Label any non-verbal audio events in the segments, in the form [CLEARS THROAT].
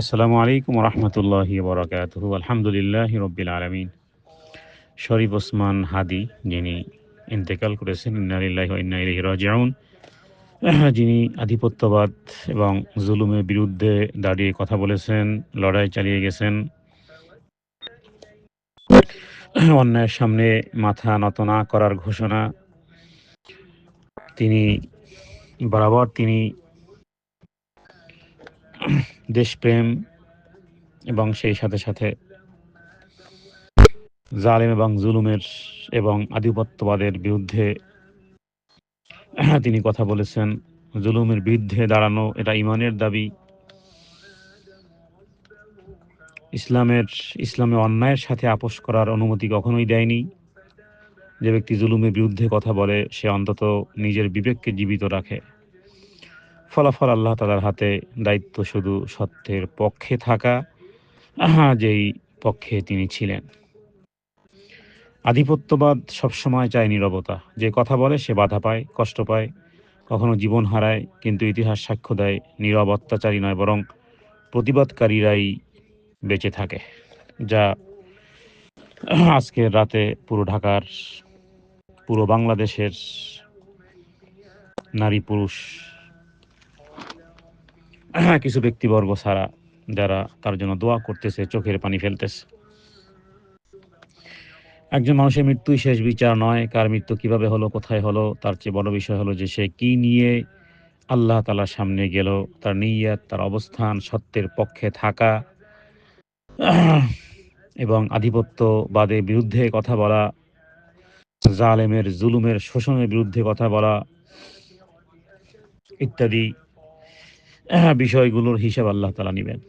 আসসালামু আলাইকুম রহমতুল্লাহ বরকাত আলহামদুলিল্লাহ রব্বিল আলমিন। শরীফ ওসমান হাদি, যিনি ইন্তেকাল করেছেন ইন্নালিল্লাহ ইন্নাইলাহি রাজিউন, যিনি আধিপত্যবাদ এবং জুলুমের বিরুদ্ধে দাঁড়িয়ে কথা বলেছেন, লড়াই চালিয়ে গেছেন। অন্যায়ের সামনে মাথা নত না করার ঘোষণা তিনি, বরাবর তিনি দেশপ্রেম এবং সেই সাথে সাথে জালেম এবং জুলুমের এবং আধিপত্যবাদের বিরুদ্ধে তিনি কথা বলেছেন। জুলুমের বিরুদ্ধে দাঁড়ানো, এটা ইমানের দাবি। ইসলামের, ইসলামে অন্যায়ের সাথে আপোষ করার অনুমতি কখনোই দেয়নি। যে ব্যক্তি জুলুমের বিরুদ্ধে কথা বলে, সে অন্তত নিজের বিবেককে জীবিত রাখে। ফলাফল আল্লাহ তালার হাতে, দায়িত্ব শুধু সত্যের পক্ষে থাকা যেই পক্ষে তিনি ছিলেন। আধিপত্যবাদ সবসময় চায় নিরবতা। যে কথা বলে সে বাধা পায়, কষ্ট পায়, কখনো জীবন হারায়, কিন্তু ইতিহাস সাক্ষ্য দেয়, নীরব অত্যাচারী নয়, বরং প্রতিবাদকারীরাই বেঁচে থাকে। যা আজকের রাতে পুরো ঢাকার, পুরো বাংলাদেশের নারী পুরুষ কিছু ব্যক্তিবর্গ ছাড়া যারা তার জন্য দোয়া করতেছে, চোখের পানি ফেলতেছে। একজন মানুষের মৃত্যুই শেষ বিচার নয়, কার মৃত্যু কীভাবে হলো, কোথায় হলো, তার চেয়ে বড় বিষয় হলো যে সে কি নিয়ে আল্লাহ তালার সামনে গেল, তার নিয়াত, তার অবস্থান, সত্যের পক্ষে থাকা, এবং আধিপত্যবাদের বিরুদ্ধে কথা বলা, জালেমের, জুলুমের, শোষণের বিরুদ্ধে কথা বলা, ইত্যাদি বিষয়গুলোর হিসাব আল্লাহ তালা নেবেন।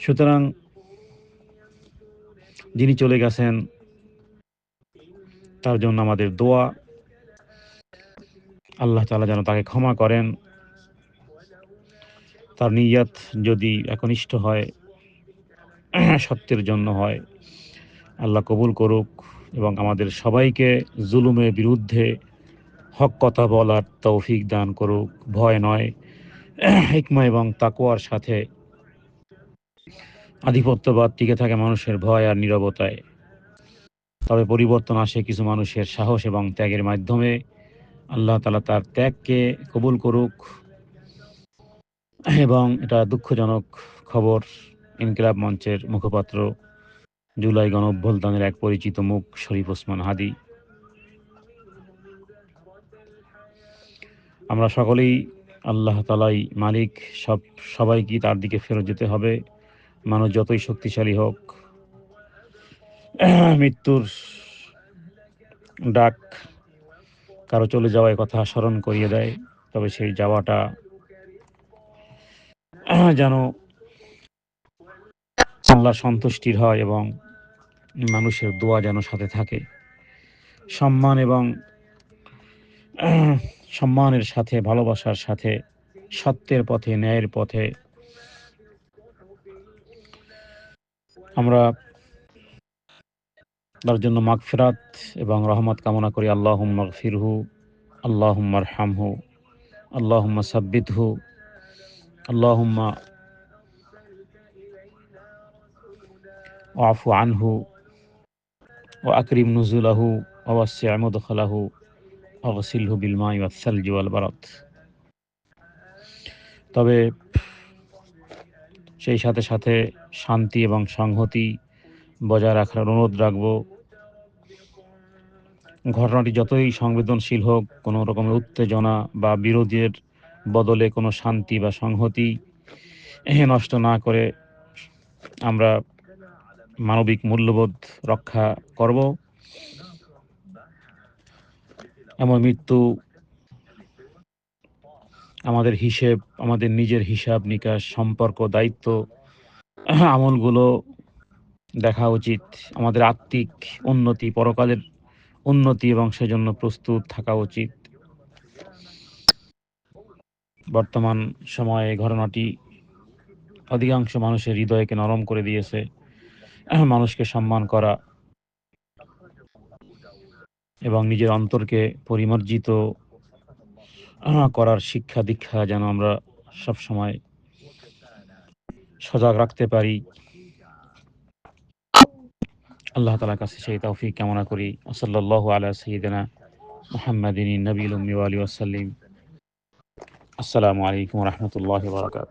সুতরাং যিনি চলে গেছেন, তার জন্য আমাদের দোয়া। আল্লাহ তালা যেন তাকে ক্ষমা করেন। তার নিয়াত যদি একনিষ্ঠ হয়, সত্যের জন্য হয়, আল্লাহ কবুল করুক এবং আমাদের সবাইকে জুলুমের বিরুদ্ধে হক কথা বলার তৌফিক দান করুক, ভয় নয়, হিকমা এবং তাকুয়ার সাথে আধিপত্যবাদ টিকে থাকে মানুষের ভয় আর নিরবতায়। তবে পরিবর্তন আসে কিছু মানুষের সাহস এবং ত্যাগের মাধ্যমে। আল্লাহ তালা তার ত্যাগকে কবুল করুক এবং এটা দুঃখজনক খবর, ইনকিলাব মঞ্চের মুখপাত্র জুলাই গণ এক পরিচিত মুখ শরীফ ওসমান হাদি। আমরা সকলেই আল্লাহ তালাই মালিক, সব সবাইকে তার দিকে ফেরত যেতে হবে। মানুষ যতই শক্তিশালী হোক, [CLEARS THROAT] মৃত্যুর ডাক কারও চলে যাওয়ার কথা স্মরণ করিয়ে দেয়, তবে সেই যাওয়াটা [CLEARS THROAT] যেন আল্লাহর সন্তুষ্টির হয় এবং মানুষের দোয়া যেন সাথে থাকে। সম্মান এবং [CLEARS THROAT] সম্মানের সাথে, ভালোবাসার সাথে, সত্যের পথে, ন্যায়ের পথে। আমরা তার জন্য মাগফিরাত এবং রহমত কামনা করি। আল্লাহ ফিরহু আল্লাহ হামহু আল্লাহ সাব্বিদহু আল্লাহ আফু আনহু ও আকরিম নজুলাহু ওয়াসি মদখালাহু। বারত তবে সেই সাথে সাথে শান্তি এবং সংহতি বজায় রাখার অনুরোধ রাখব। ঘটনাটি যতই সংবেদনশীল হোক, কোনো রকমের উত্তেজনা বা বিরোধের বদলে কোনো শান্তি বা সংহতি নষ্ট না করে আমরা মানবিক মূল্যবোধ রক্ষা করব। এমন মৃত্যু, আমাদের হিসেব, আমাদের নিজের হিসাব নিকাশ, সম্পর্ক, দায়িত্ব, আমলগুলো দেখা উচিত। আমাদের আত্মিক উন্নতি, পরকালের উন্নতি এবং সেজন্য প্রস্তুত থাকা উচিত। বর্তমান সময়ে ঘটনাটি অধিকাংশ মানুষের হৃদয়কে নরম করে দিয়েছে। মানুষকে সম্মান করা এবং নিজের অন্তরকে পরিমার্জিত করার শিক্ষা দীক্ষা যেন আমরা সব সময় সজাগ রাখতে পারি। আল্লাহ তালার কাছে সেই তৌফিক কামনা করি। ওসল্লাহ আলা সঈদিনা মোহাম্মদিন নবীল উম্মি আলী আসসালামু আলাইকুম রহমতুল্লাহ বারকাত